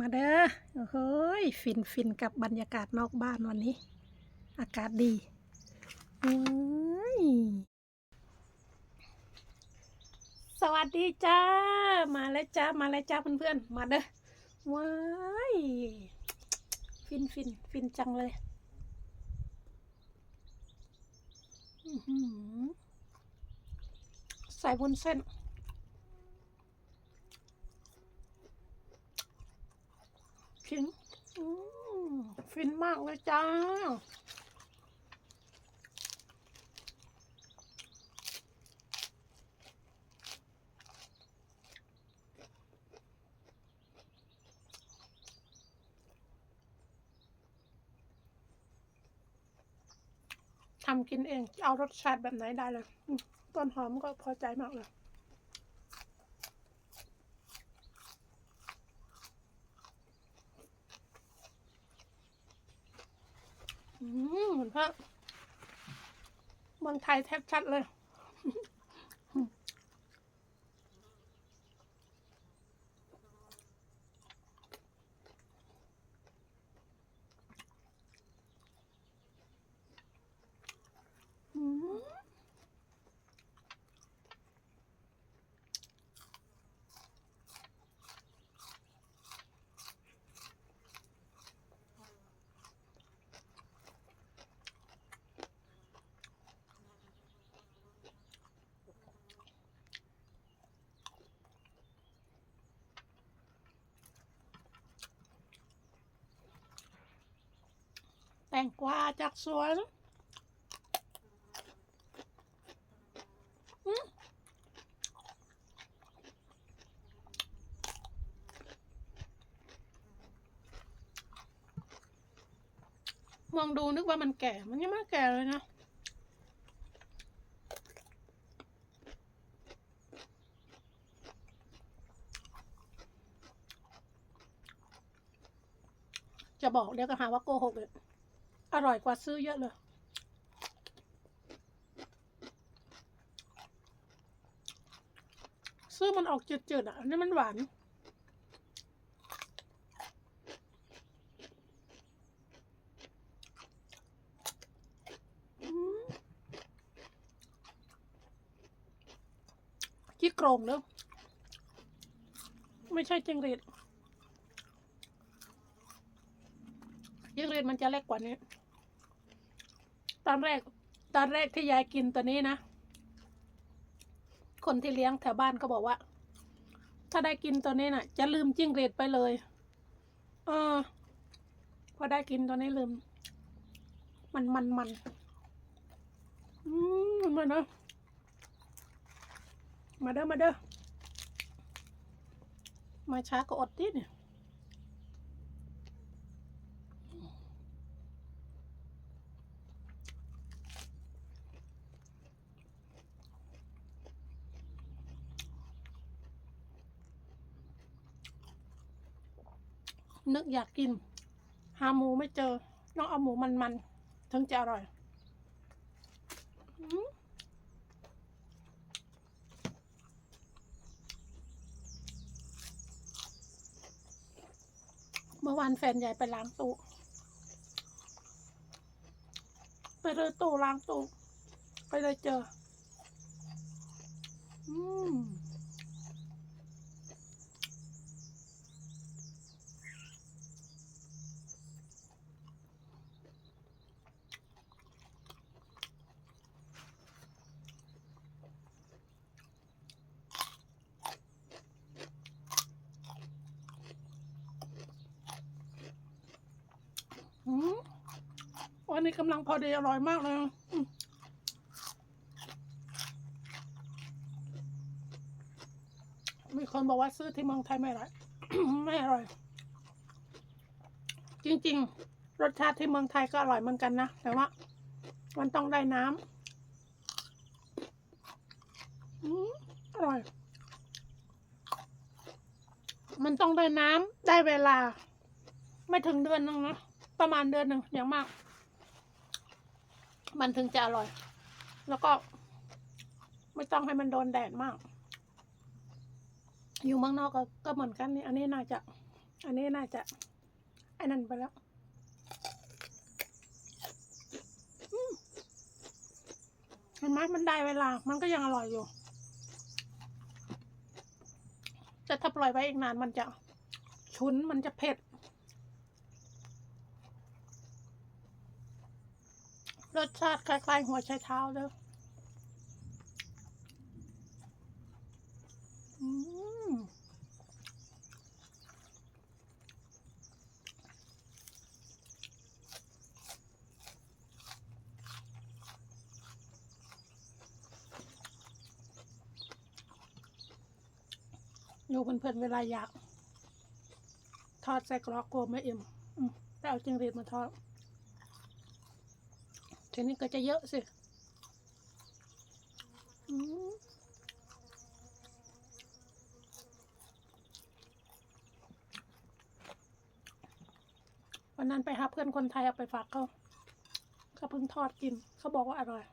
มาเด้อโอ้ยฟินฟินกับบรรยากาศนอกบ้านวันนี้ อากาศดีโอ้ยสวัสดีจ้า มาแล้วจ้า มาแล้วจ้าเพื่อนๆ มาเด้อ ว้าย ฟินฟินฟินจังเลยใส่วุ้นเส้น ฟินอืมฟินมากเลยจ้า ทำกินเอง เอารสชาติแบบไหนได้เลย ต้นหอมก็พอใจมากเลย อืม เหมือนพระบอลไทยแทบชัดเลย อืมแตงกวาจากสวนอมมองดูนึกว่ามันแก่ มันยังไม่แก่เลยนะจะบอกเดี๋ยวก็หาว่าโกหกเลย อร่อยกว่าซื้อเยอะเลย ซื้อมันออกจืดๆอะ อันนี้มันหวานอืมจี้โครงเนอะไม่ใช่จิงหรีดจิงหรีดมันจะเล็กกว่านี้ ตอนแรก ตอนแรกที่ยายกินตัวนี้นะ คนที่เลี้ยงแถวบ้านก็บอกว่า ถ้าได้กินตัวนี้น่ะ จะลืมจิ้งหรีดไปเลย เออ พอได้กินตัวนี้ลืม มันมันมันอืมมันมันเนอะมาเด้อมาเด้อมาช้าก็อดดิเนี่ย นึกอยากกิน หาหมูไม่เจอ ต้องเอาหมูมันๆถึงจะอร่อยเมื่อวานแฟนใหญ่ไปล้างตู้ไปเลยตู้ล้างตู้ไปเลยเจอ อืม วันนี้กำลังพอดีอร่อยมากเลยมีคนบอกว่าซื้อที่เมืองไทยไม่อร่อยไม่อร่อย จริง ๆ รสชาติที่เมืองไทยก็อร่อยเหมือนกันนะ แต่ว่า มันต้องได้น้ำอืมอร่อย มันต้องได้น้ำได้เวลา ไม่ถึงเดือนนึงนะ ประมาณเดือนหนึ่งอย่างมาก มันถึงจะอร่อย แล้วก็ ไม่ต้องให้มันโดนแดดมาก อยู่เมืองนอกก็ก็เหมือนกันนี่ อันนี้น่าจะ อันนี้น่าจะไอ้นั่นไปแล้วเห็นไหมมันได้เวลา มันก็ยังอร่อยอยู่ แต่ถ้าปล่อยไว้อีกนานมันจะ ชุนมันจะเผ็ด รสชาติคล้ายๆหัวไชเท้าเลยอืมอยู่เพื่อนๆเวลาอยาก ทอดใส่กรอกกลัวไม่อิ่มอืมไปเอาจิงรีดมาทอด ทีนี้ก็จะเยอะสิวันนั้นไปหาเพื่อนคนไทยเอาไปฝากเขาเขาเพิ่งทอดกิน เขาบอกว่าอร่อย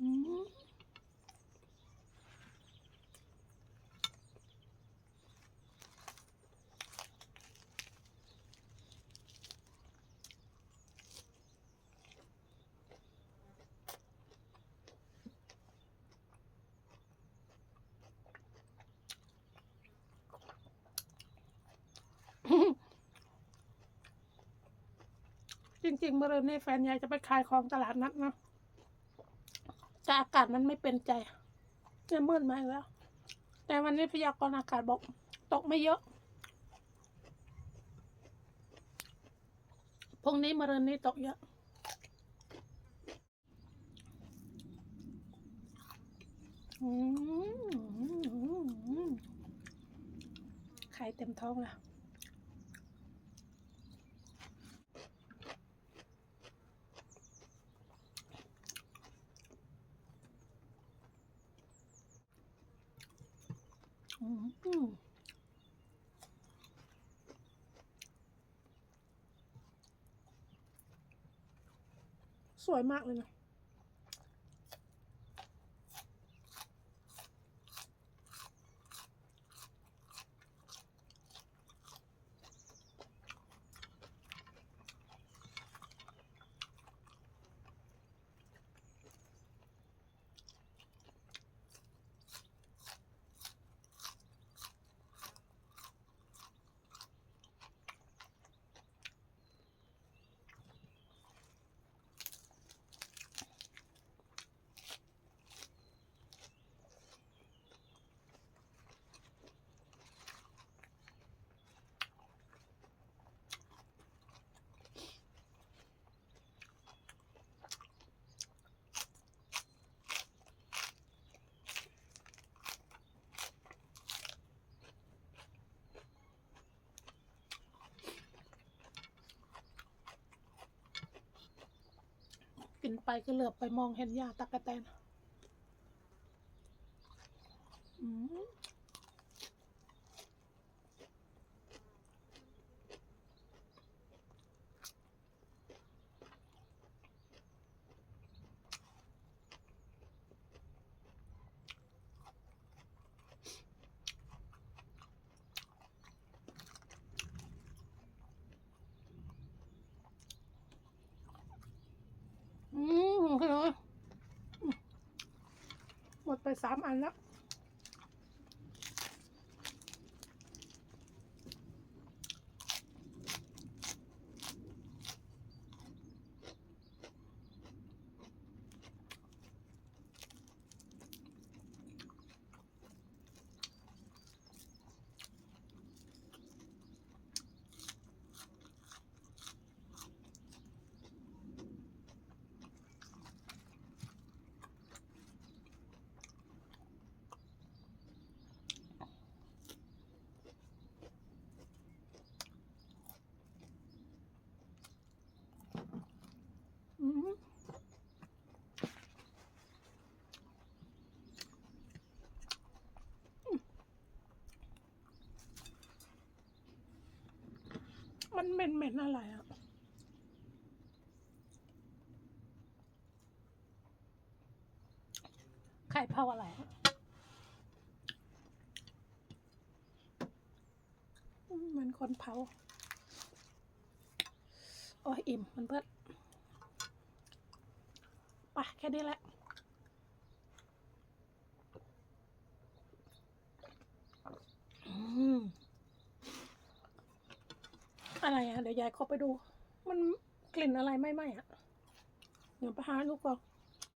อืมจ ริงๆเมื่อเรืนนี้แฟนยายจะไปขายของตลาดนัดเนาะแต่อากาศมันไม่เป็นใจจะมืดมาอีกแล้ว แต่วันนี้พยากรณ์อากาศบอก ตกไม่เยอะพรุ่งนี้มะรืนนี้ตกเยอะ ไข่เต็มท้องแล้ว สวยมากเลยนะ กิ นไปก็เหลือบไปมองเห็นยาตะกะแตนอืม สามอันแล้ว มันเหม็นเหม็นๆอะไรอะไข่เผาอะไรอะมเหมันคนเผาโอ้ยอิ่มมันเพื่อนไปแค่นี้แหละอืม อะไรอะ เดี๋ยวยายเข้าไปดู มันกลิ่นอะไรไม่ไหม้อะเดี๋ยวไปหาลูกก่อน